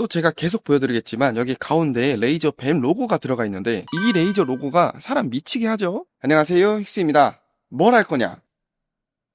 또 제가 계속 보여드리겠지만 여기 가운데에 레이저 뱀 로고가 들어가 있는데 이 레이저 로고가 사람 미치게 하죠. 안녕하세요 힉스입니다. 뭘 할 거냐?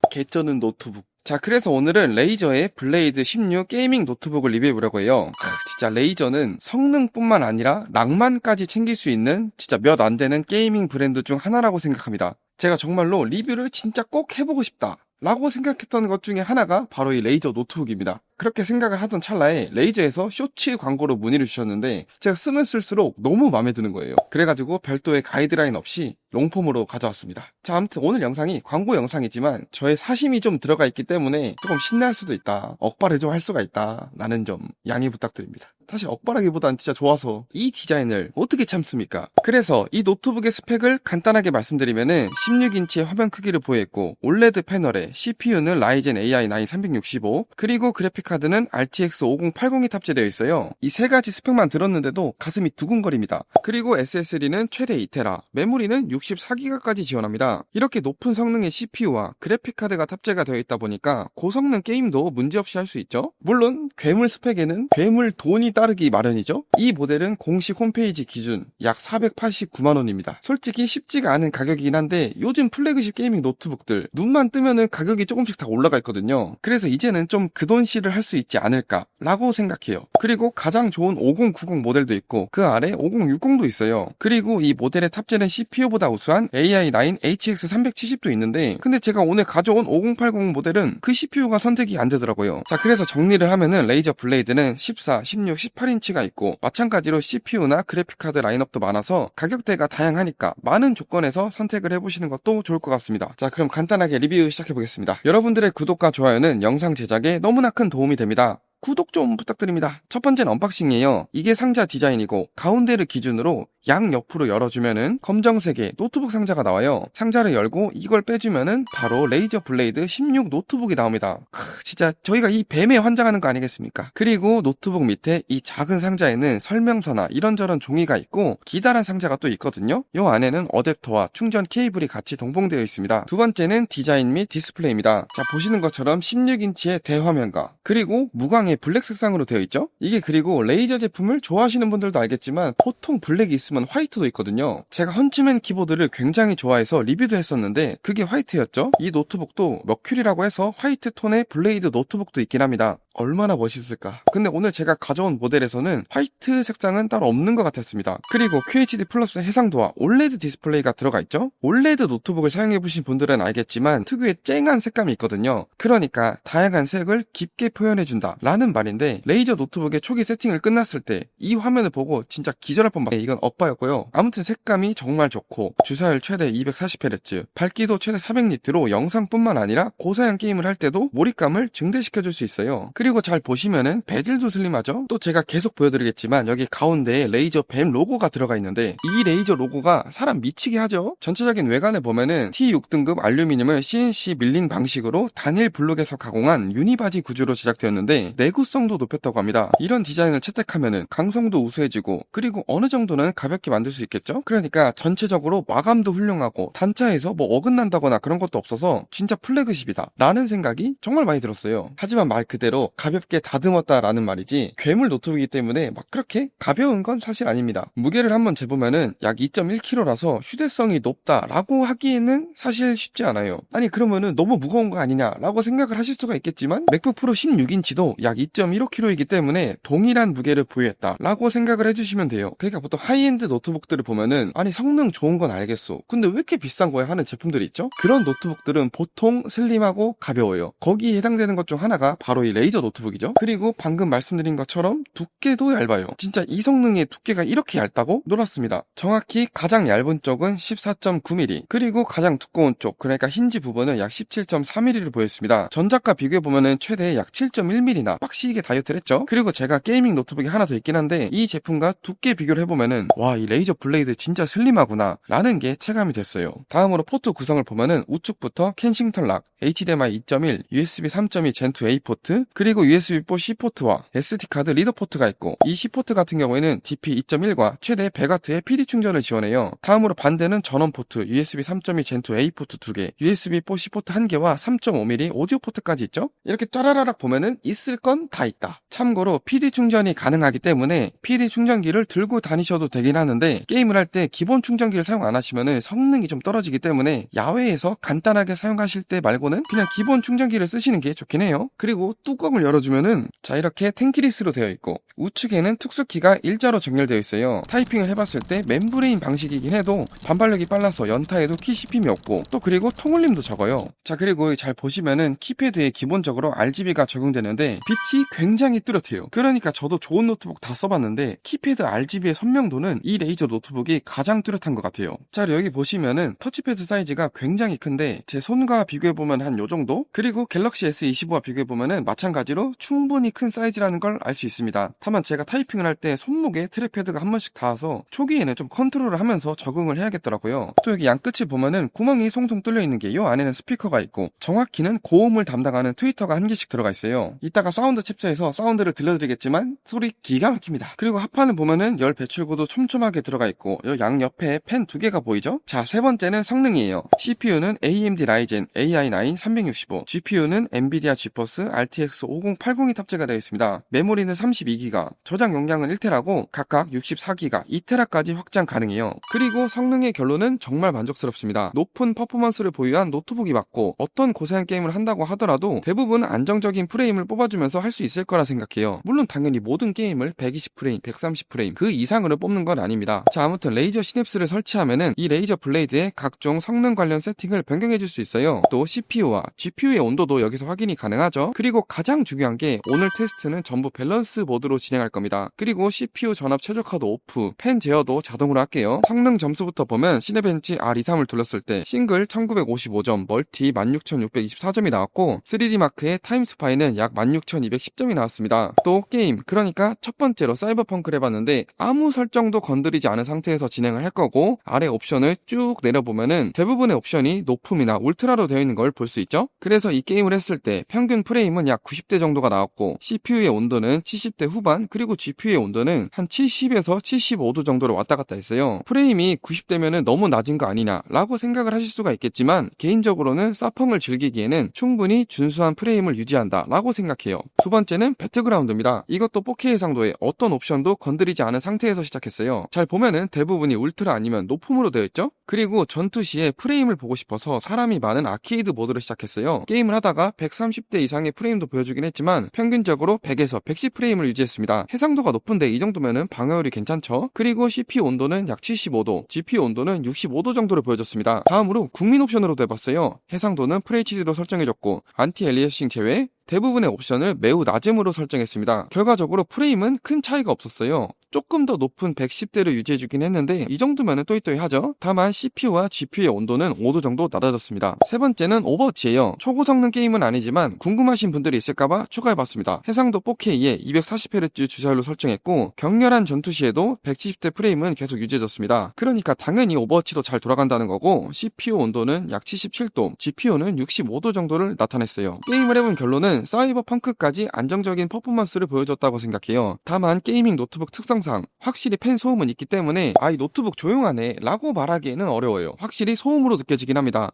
개쩌는 노트북. 자, 그래서 오늘은 레이저의 블레이드 16 게이밍 노트북을 리뷰해보려고 해요. 크, 진짜 레이저는 성능뿐만 아니라 낭만까지 챙길 수 있는 진짜 몇 안 되는 게이밍 브랜드 중 하나라고 생각합니다. 제가 정말로 리뷰를 진짜 꼭 해보고 싶다. 라고 생각했던 것 중에 하나가 바로 이 레이저 노트북입니다. 그렇게 생각을 하던 찰나에 레이저에서 쇼츠 광고로 문의를 주셨는데 제가 쓰면 쓸수록 너무 마음에 드는 거예요. 그래가지고 별도의 가이드라인 없이 롱폼으로 가져왔습니다. 자, 아무튼 오늘 영상이 광고 영상이지만 저의 사심이 좀 들어가 있기 때문에 조금 신날 수도 있다. 억발을 좀 할 수가 있다. 라는 점 양해 부탁드립니다. 사실 억발하기보단 진짜 좋아서 이 디자인을 어떻게 참습니까? 그래서 이 노트북의 스펙을 간단하게 말씀드리면은 16인치의 화면 크기를 보유했고 올레드 패널에 CPU는 라이젠 AI9 365 그리고 그래픽카드는 RTX 5080이 탑재되어 있어요. 이 세 가지 스펙만 들었는데도 가슴이 두근거립니다. 그리고 SSD는 최대 2테라, 메모리는 64기가까지 지원합니다. 이렇게 높은 성능의 CPU와 그래픽카드가 탑재가 되어 있다 보니까 고성능 게임도 문제없이 할 수 있죠. 물론 괴물 스펙에는 괴물 돈이 따르기 마련이죠. 이 모델은 공식 홈페이지 기준 약 489만원입니다. 솔직히 쉽지가 않은 가격이긴 한데 요즘 플래그십 게이밍 노트북들 눈만 뜨면은 가격이 조금씩 다 올라가 있거든요. 그래서 이제는 좀 그 돈 씨를 할 수 있지 않을까 라고 생각해요. 그리고 가장 좋은 5090 모델도 있고 그 아래 5060도 있어요. 그리고 이 모델에 탑재된 CPU보다 우수한 AI9 HX 370도 있는데 근데 제가 오늘 가져온 5080 모델은 그 CPU가 선택이 안 되더라고요. 자 그래서 정리를 하면은 레이저 블레이드는 14, 16, 18인치가 있고 마찬가지로 CPU나 그래픽카드 라인업도 많아서 가격대가 다양하니까 많은 조건에서 선택을 해보시는 것도 좋을 것 같습니다. 자 그럼 간단하게 리뷰 시작해보겠습니다. 여러분들의 구독과 좋아요는 영상 제작에 너무나 큰 도움이 됩니다. 구독 좀 부탁드립니다. 첫 번째는 언박싱이에요. 이게 상자 디자인이고 가운데를 기준으로 양 옆으로 열어주면은 검정색의 노트북 상자가 나와요. 상자를 열고 이걸 빼주면은 바로 레이저 블레이드 16 노트북이 나옵니다. 크, 진짜 저희가 이 뱀에 환장하는 거 아니겠습니까? 그리고 노트북 밑에 이 작은 상자에는 설명서나 이런저런 종이가 있고 기다란 상자가 또 있거든요. 이 안에는 어댑터와 충전 케이블이 같이 동봉되어 있습니다. 두 번째는 디자인 및 디스플레이입니다. 자 보시는 것처럼 16인치의 대화면과 그리고 무광의 블랙 색상으로 되어 있죠. 이게 그리고 레이저 제품을 좋아하시는 분들도 알겠지만 보통 블랙이 있으면 화이트도 있거든요. 제가 헌츠맨 키보드를 굉장히 좋아해서 리뷰도 했었는데 그게 화이트였죠. 이 노트북도 머큐리라고 해서 화이트 톤의 블레이드 노트북도 있긴 합니다. 얼마나 멋있을까. 근데 오늘 제가 가져온 모델에서는 화이트 색상은 따로 없는 것 같았습니다. 그리고 QHD 플러스 해상도와 올레드 디스플레이가 들어가 있죠? 올레드 노트북을 사용해보신 분들은 알겠지만 특유의 쨍한 색감이 있거든요. 그러니까 다양한 색을 깊게 표현해준다 라는 말인데 레이저 노트북의 초기 세팅을 끝났을 때 이 화면을 보고 진짜 기절할 뻔 이건 엇바였고요. 아무튼 색감이 정말 좋고 주사율 최대 240Hz, 밝기도 최대 400니트로 영상뿐만 아니라 고사양 게임을 할 때도 몰입감을 증대시켜줄 수 있어요. 그리고 잘 보시면은 베젤도 슬림하죠? 또 제가 계속 보여드리겠지만 여기 가운데에 레이저 뱀 로고가 들어가 있는데 이 레이저 로고가 사람 미치게 하죠? 전체적인 외관을 보면은 T6등급 알루미늄을 CNC 밀링 방식으로 단일 블록에서 가공한 유니바디 구조로 제작되었는데 내구성도 높였다고 합니다. 이런 디자인을 채택하면은 강성도 우수해지고 그리고 어느 정도는 가볍게 만들 수 있겠죠? 그러니까 전체적으로 마감도 훌륭하고 단차에서 뭐 어긋난다거나 그런 것도 없어서 진짜 플래그십이다 라는 생각이 정말 많이 들었어요. 하지만 말 그대로 가볍게 다듬었다라는 말이지 괴물 노트북이기 때문에 막 그렇게 가벼운 건 사실 아닙니다. 무게를 한번 재보면은 약 2.1kg라서 휴대성이 높다라고 하기에는 사실 쉽지 않아요. 아니 그러면은 너무 무거운 거 아니냐라고 생각을 하실 수가 있겠지만 맥북 프로 16인치도 약 2.15kg이기 때문에 동일한 무게를 보유했다라고 생각을 해주시면 돼요. 그러니까 보통 하이엔드 노트북들을 보면은 아니 성능 좋은 건 알겠어. 근데 왜 이렇게 비싼 거야 하는 제품들이 있죠? 그런 노트북들은 보통 슬림하고 가벼워요. 거기에 해당되는 것 중 하나가 바로 이 레이저 노트북이죠. 그리고 방금 말씀드린 것처럼 두께도 얇아요. 진짜 이 성능의 두께가 이렇게 얇다고 놀랐습니다. 정확히 가장 얇은 쪽은 14.9mm, 그리고 가장 두꺼운 쪽, 그러니까 힌지 부분은 약 17.4mm를 보였습니다. 전작과 비교해보면은 최대 약 7.1mm나 빡시게 다이어트를 했죠. 그리고 제가 게이밍 노트북이 하나 더 있긴 한데 이 제품과 두께 비교를 해보면은 와 이 레이저 블레이드 진짜 슬림하구나 라는 게 체감이 됐어요. 다음으로 포트 구성을 보면은 우측부터 켄싱턴 락, HDMI 2.1, USB 3.2 젠2 A 포트, 그리고 그리고 USB4 C포트와 SD카드 리더 포트가 있고 이 C포트 같은 경우에는 DP 2.1과 최대 100W의 PD 충전을 지원해요. 다음으로 반대는 전원 포트 USB 3.2 Gen2 A 포트 2개, USB4 C포트 1개와 3.5mm 오디오 포트까지 있죠? 이렇게 짜라라락 보면은 있을 건 다 있다. 참고로 PD 충전이 가능하기 때문에 PD 충전기를 들고 다니셔도 되긴 하는데 게임을 할 때 기본 충전기를 사용 안 하시면은 성능이 좀 떨어지기 때문에 야외에서 간단하게 사용하실 때 말고는 그냥 기본 충전기를 쓰시는 게 좋긴 해요. 그리고 뚜껑을 열어주면은 자 이렇게 탱키리스로 되어 있고 우측에는 특수키가 일자로 정렬되어 있어요. 타이핑을 해봤을 때 멤브레인 방식이긴 해도 반발력이 빨라서 연타에도 키 씹힘이 없고 또 그리고 통울림도 적어요. 자 그리고 잘 보시면은 키패드에 기본적으로 RGB가 적용되는데 빛이 굉장히 뚜렷해요. 그러니까 저도 좋은 노트북 다 써봤는데 키패드 RGB의 선명도는 이 레이저 노트북이 가장 뚜렷한 것 같아요. 자 여기 보시면은 터치패드 사이즈가 굉장히 큰데 제 손과 비교해보면 한 요 정도? 그리고 갤럭시 S25와 비교해보면은 마찬가지 로 충분히 큰 사이즈라는 걸 알 수 있습니다. 다만 제가 타이핑을 할 때 손목에 트랙패드가 한 번씩 닿아서 초기에는 좀 컨트롤을 하면서 적응을 해야겠더라고요. 또 여기 양끝을 보면은 구멍이 송송 뚫려 있는 게 이 안에는 스피커가 있고 정확히는 고음을 담당하는 트위터가 한 개씩 들어가 있어요. 이따가 사운드 챕터에서 사운드를 들려드리겠지만 소리 기가 막힙니다. 그리고 하판을 보면은 열 배출구도 촘촘하게 들어가 있고 이양 옆에 펜 두 개가 보이죠? 자, 세 번째는 성능이에요. CPU는 AMD Ryzen AI9 365, GPU는 NVIDIA GeForce RTX 5080이 탑재가 되어 있습니다. 메모리는 32기가, 저장 용량은 1테라고 각각 64기가, 2테라까지 확장 가능해요. 그리고 성능의 결론은 정말 만족스럽습니다. 높은 퍼포먼스를 보유한 노트북이 맞고 어떤 고사양 게임을 한다고 하더라도 대부분 안정적인 프레임을 뽑아주면서 할 수 있을 거라 생각해요. 물론 당연히 모든 게임을 120프레임, 130프레임 그 이상으로 뽑는 건 아닙니다. 자 아무튼 레이저 시냅스를 설치하면은 이 레이저 블레이드의 각종 성능 관련 세팅을 변경해 줄 수 있어요. 또 CPU와 GPU의 온도도 여기서 확인이 가능하죠. 그리고 가장 중요한 게 오늘 테스트는 전부 밸런스 모드로 진행할 겁니다. 그리고 CPU 전압 최적화도 오프, 펜 제어도 자동으로 할게요. 성능 점수부터 보면 시네벤치 R23을 돌렸을 때 싱글 1955점, 멀티 16,624점이 나왔고 3D 마크의 타임스파이는 약 16,210점이 나왔습니다. 또 게임, 그러니까 첫 번째로 사이버펑크를 해봤는데 아무 설정도 건드리지 않은 상태에서 진행을 할 거고 아래 옵션을 쭉 내려보면은 대부분의 옵션이 높음이나 울트라로 되어 있는 걸 볼 수 있죠? 그래서 이 게임을 했을 때 평균 프레임은 약 90대 정도가 나왔고 CPU의 온도는 70대 후반 그리고 GPU의 온도는 한 70에서 75도 정도로 왔다 갔다 했어요. 프레임이 90대면은 너무 낮은 거 아니냐라고 생각을 하실 수가 있겠지만 개인적으로는 사펑을 즐기기에는 충분히 준수한 프레임을 유지한다라고 생각해요. 두 번째는 배틀그라운드입니다. 이것도 4K 해상도에 어떤 옵션도 건드리지 않은 상태에서 시작했어요. 잘 보면은 대부분이 울트라 아니면 높음으로 되어 있죠? 그리고 전투 시에 프레임을 보고 싶어서 사람이 많은 아케이드 모드를 시작했어요. 게임을 하다가 130대 이상의 프레임도 보여주긴 했지만 평균적으로 100에서 110 프레임을 유지했습니다. 해상도가 높은데 이 정도면은 방어율이 괜찮죠? 그리고 CPU 온도는 약 75도, GPU 온도는 65도 정도를 보여줬습니다. 다음으로 국민 옵션으로 돼봤어요. 해상도는 FHD로 설정해줬고 안티 엘리어싱 제외 대부분의 옵션을 매우 낮음으로 설정했습니다. 결과적으로 프레임은 큰 차이가 없었어요. 조금 더 높은 110대를 유지해주긴 했는데 이 정도면 또이또이 하죠. 다만 CPU와 GPU의 온도는 5도 정도 낮아졌습니다. 세 번째는 오버워치예요. 초고 성능 게임은 아니지만 궁금하신 분들이 있을까봐 추가해봤습니다. 해상도 4K에 240Hz 주사율로 설정했고 격렬한 전투 시에도 170대 프레임은 계속 유지해졌습니다. 그러니까 당연히 오버워치도 잘 돌아간다는 거고 CPU 온도는 약 77도, GPU는 65도 정도를 나타냈어요. 게임을 해본 결론은 사이버 펑크까지 안정적인 퍼포먼스를 보여줬다고 생각해요. 다만 게이밍 노트북 특성상 확실히 팬 소음은 있기 때문에 아이 노트북 조용하네 라고 말하기에는 어려워요. 확실히 소음으로 느껴지긴 합니다.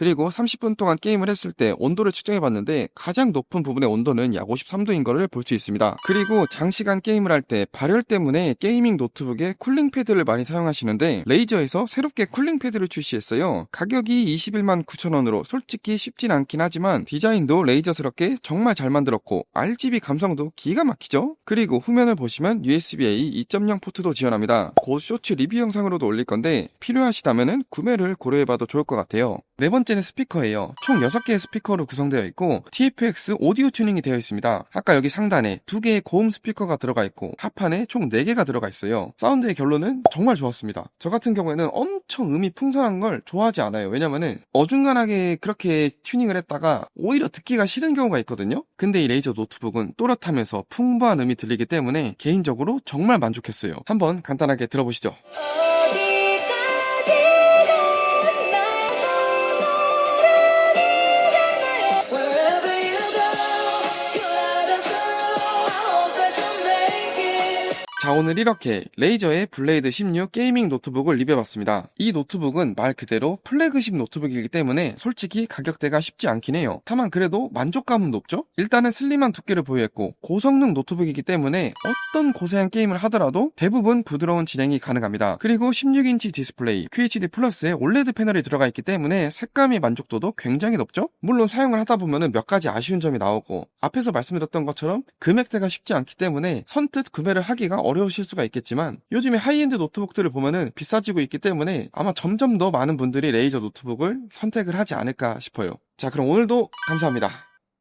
그리고 30분 동안 게임을 했을 때 온도를 측정해 봤는데 가장 높은 부분의 온도는 약 53도인 것을 볼 수 있습니다. 그리고 장시간 게임을 할 때 발열 때문에 게이밍 노트북에 쿨링 패드를 많이 사용하시는데 레이저에서 새롭게 쿨링 패드를 출시했어요. 가격이 21만 9천원으로 솔직히 쉽진 않긴 하지만 디자인도 레이저스럽게 정말 잘 만들었고 RGB 감성도 기가 막히죠? 그리고 후면을 보시면 USB-A 2.0 포트도 지원합니다. 곧 쇼츠 리뷰 영상으로도 올릴 건데 필요하시다면 구매를 고려해봐도 좋을 것 같아요. 네 번째는 스피커예요. 총 6개의 스피커로 구성되어 있고 TFX 오디오 튜닝이 되어 있습니다. 아까 여기 상단에 2개의 고음 스피커가 들어가 있고 하판에 총 4개가 들어가 있어요. 사운드의 결론은 정말 좋았습니다. 저 같은 경우에는 엄청 음이 풍성한 걸 좋아하지 않아요. 왜냐면은 어중간하게 그렇게 튜닝을 했다가 오히려 듣기가 싫은 경우가 있거든요. 근데 이 레이저 노트북은 또렷하면서 풍부한 음이 들리기 때문에 개인적으로 정말 만족했어요. 한번 간단하게 들어보시죠. 자 오늘 이렇게 레이저의 블레이드 16 게이밍 노트북을 리뷰해봤습니다. 이 노트북은 말 그대로 플래그십 노트북이기 때문에 솔직히 가격대가 쉽지 않긴 해요. 다만 그래도 만족감은 높죠? 일단은 슬림한 두께를 보유했고 고성능 노트북이기 때문에 어떤 고사양 게임을 하더라도 대부분 부드러운 진행이 가능합니다. 그리고 16인치 디스플레이 QHD 플러스에 OLED 패널이 들어가 있기 때문에 색감의 만족도도 굉장히 높죠? 물론 사용을 하다 보면은 몇 가지 아쉬운 점이 나오고 앞에서 말씀드렸던 것처럼 금액대가 쉽지 않기 때문에 선뜻 구매를 하기가 어려우실 수가 있겠지만 요즘에 하이엔드 노트북들을 보면은 비싸지고 있기 때문에 아마 점점 더 많은 분들이 레이저 노트북을 선택을 하지 않을까 싶어요. 자, 그럼 오늘도 감사합니다.